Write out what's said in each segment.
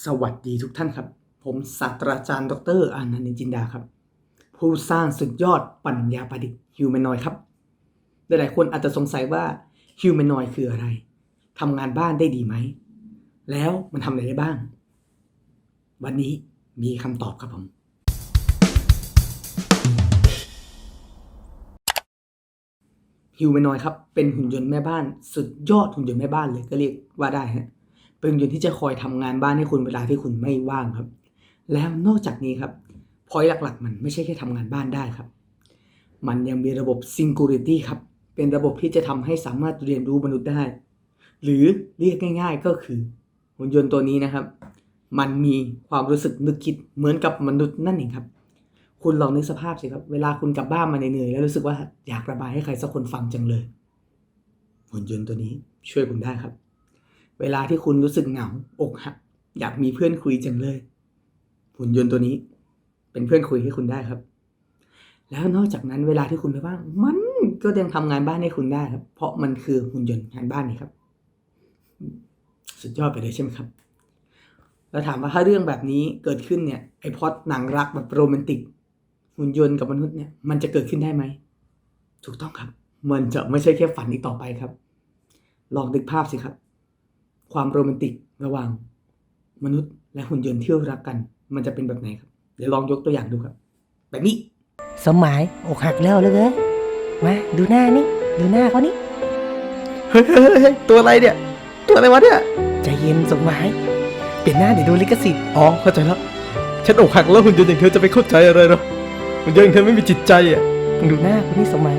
สวัสดีทุกท่านครับ ผมศาสตราจารย์ ดรอานันต์จินดาครับ ผู้สร้างสุดยอดปัญญาประดิษฐ์ฮิวแมนอยครับ หลายๆคนอาจจะสงสัยว่าฮิวแมนอยคืออะไรทำงานบ้านได้ดีไหม แล้วมันทำอะไรได้บ้าง วันนี้มีคำตอบครับผม ฮิวแมนอยครับ เป็นหุ่นยนต์แม่บ้าน สุดยอดหุ่นยนต์แม่บ้านเลยก็เรียกว่าได้ฮะ เป็นหุ่นยนต์ที่จะคอยทำงานบ้านให้คุณเวลาที่คุณไม่ว่างครับ แล้วนอกจากนี้ครับพอยหลักๆ มันไม่ใช่แค่ทำงานบ้านได้ครับ มันยังมีระบบ Singularity ครับ เป็นระบบที่จะทำให้สามารถเรียนรู้มนุษย์ได้ หรือเรียกง่าย ๆ ก็คือหุ่นยนต์ตัวนี้นะครับ มันมีความรู้สึกนึกคิดเหมือนกับมนุษย์นั่นเองครับ คุณลองนึกสภาพสิครับ เวลาคุณกลับบ้านมาเหนื่อยแล้วรู้สึกว่าอยากระบายให้ใครสักคนฟังจังเลยหุ่นยนต์ตัวนี้ช่วยคุณได้ครับ เวลาที่คุณรู้สึกเหงาอกหักอยากมีเพื่อนคุยจังเลยหุ่นยนต์ตัวนี้ เป็นเพื่อนคุยให้คุณได้ครับ แล้วนอกจากนั้นเวลาที่คุณไม่ว่าง มันก็ยังทำงานบ้านให้คุณได้ครับ เพราะมันคือหุ่นยนต์งานบ้านนี่ครับ สุดยอดไปเลยใช่ไหมครับ แล้วถามว่าถ้าเรื่องแบบนี้เกิดขึ้นเนี่ยไอพอดหนังรักแบบโรแมนติก หุ่นยนต์กับมนุษย์เนี่ยมันจะเกิดขึ้นได้ไหมถูกต้องครับ มันจะไม่ใช่แค่ฝันอีกต่อไปครับ ลองนึกภาพสิครับ ความโรแมนติกระหว่างมนุษย์และหุ่นยนต์ที่รักกัน มันจะเป็นแบบไหนครับ เดี๋ยวลองยกตัวอย่างดูครับ แบบนี้ สมหมายอกหักแล้วเลยเอ้ยมาดูหน้านี่ ดูหน้าเขานี่เฮ้ยเฮ้ยเฮ้ยตัวอะไรเนี่ย ตัวอะไรวะเนี่ยใจเย็นสมหมายเปลี่ยนหน้าเดี๋ยวโดนลิขสิทธิ์อ๋อเข้าใจแล้วฉันอกหักแล้วหุ่นยนต์อย่างเธอจะไปเข้าใจอะไรหรอหุ่นยนต์อย่างเธอไม่มีจิตใจอะมึงดูหน้าคนนี้สมหมาย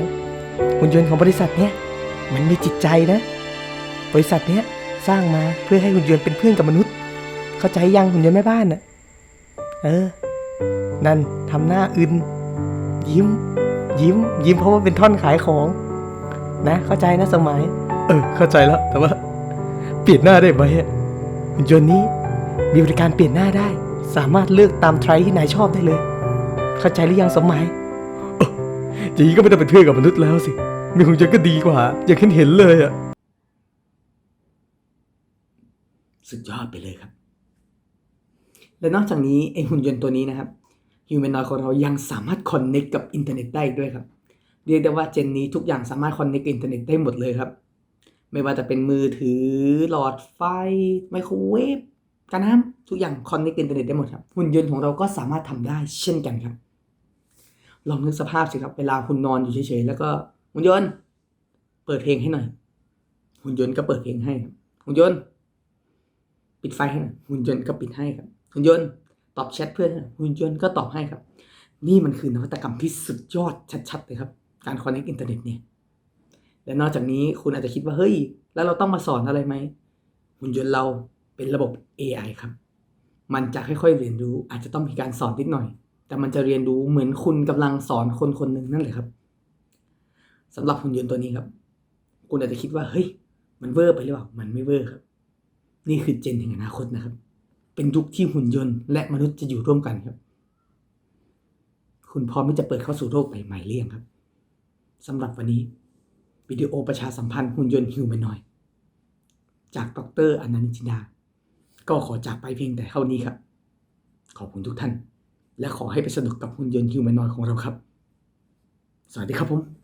หุ่นยนต์ของบริษัทเนี้ยมันมีจิตใจนะ บริษัทเนี้ย สร้างมาเพื่อให้หุ่นยนต์เป็นเพื่อนกับมนุษย์ เข้าใจยังหุ่นยนต์แม่บ้านน่ะเออ นั่นทำหน้าอึนยิ้ม ยิ้ม ยิ้มเพราะว่าเป็นท่อนขายของ นะ เข้าใจนะสมหมายเออ เข้าใจแล้ว แต่ว่า เปลี่ยนหน้าได้ไหมหุ่นยนต์นี้มีบริการเปลี่ยนหน้าได้ สามารถเลือกตามไทรที่นายชอบได้เลย เข้าใจหรือยังสมหมายอย่างนี้ก็ไม่ต้องเป็นเพื่อนกับมนุษย์แล้วสิมีหุ่นยนต์ก็ดีกว่า อย่างที่เห็นเลยอะ สุดยอดไปเลยครับ และนอกจากนี้ไอหุ่นยนต์ตัวนี้นะครับฮิวแมนอยของเรายังสามารถคอนเน็กกับอินเทอร์เน็ตได้อีกด้วยครับเรียกได้ว่าเจนนี้ทุกอย่างสามารถคอนเน็กกับอินเทอร์เน็ตได้หมดเลยครับ ไม่ว่าจะเป็นมือถือหลอดไฟไมโครเวฟการน้ำทุกอย่างคอนเน็กกับอินเทอร์เน็ตได้หมดครับหุ่นยนต์ของเราก็สามารถทำได้เช่นกันครับลองนึกสภาพสิครับเวลาคุณนอนอยู่เฉยๆแล้วก็หุ่นยนต์ เปิดเพลงให้หน่อย หุ่นยนต์ก็เปิดเพลงให้ครับหุ่นยนต์ ปิดไฟให้นะหุ่นยนต์ก็ปิดให้ครับ หุ่นยนต์ตอบแชทเพื่อนหุ่นยนต์ก็ตอบให้ครับ นี่มันคือนวัตกรรมที่สุดยอดชัดๆเลยครับ การคอนเน c t อินเทอร์เน็ตเนี่ยและนอกจากนี้คุณอาจจะคิดว่าเฮ้ย แล้วเราต้องมาสอนอะไรไหมหุ่นยนต์เราเป็นระบบ AI ครับ มันจะค่อยๆเรียนรู้ อาจจะต้องมีการสอนนิดหน่อย แต่มันจะเรียนรู้เหมือนคุณกำลังสอนคนคนหนึ่งนั่นแหละครับสำหรับหุ่นยนต์ตัวนี้ครับ คุณอาจจะคิดว่าเฮ้ย มันเวอร์ไปหรือเปล่า มันไม่เวอร์ครับ นี่คือเจนแห่งอนาคตนะครับ เป็นยุคที่หุ่นยนต์และมนุษย์จะอยู่ร่วมกันครับ คุณพร้อมที่จะเปิดเข้าสู่โลกใหม่ๆเรี่ยงครับสำหรับวันนี้ วิดีโอประชาสัมพันธ์หุ่นยนต์ฮิวแมนนอยจากดรอนันต์จินดา ก็ขอจากไปเพียงแต่เท่านี้ครับ ขอบคุณทุกท่าน และขอให้ไปสนุกกับหุ่นยนต์ฮิวแมนนอยของเราครับ สวัสดีครับผม